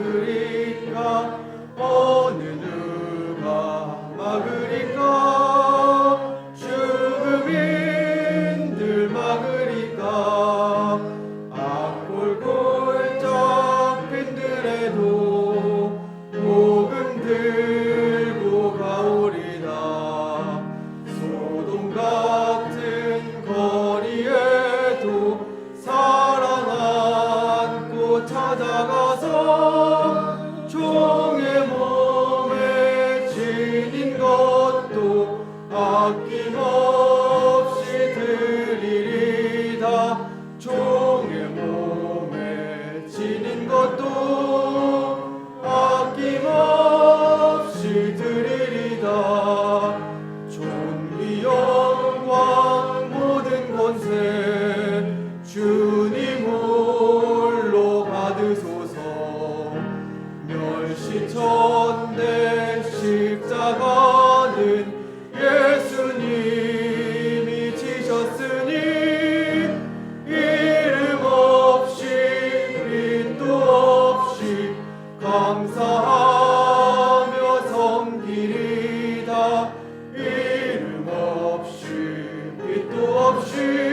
막으리까 어느 누가 막으리까 죽음인 아낌없이 드리리다 종의 몸에 지닌 것도 아낌없이 드리리다. 존귀 영광 모든 권세 주님 홀로 받으소서. 멸시 천대 십자가 감사하며 섬기리다. 이름 없이 빛도 없이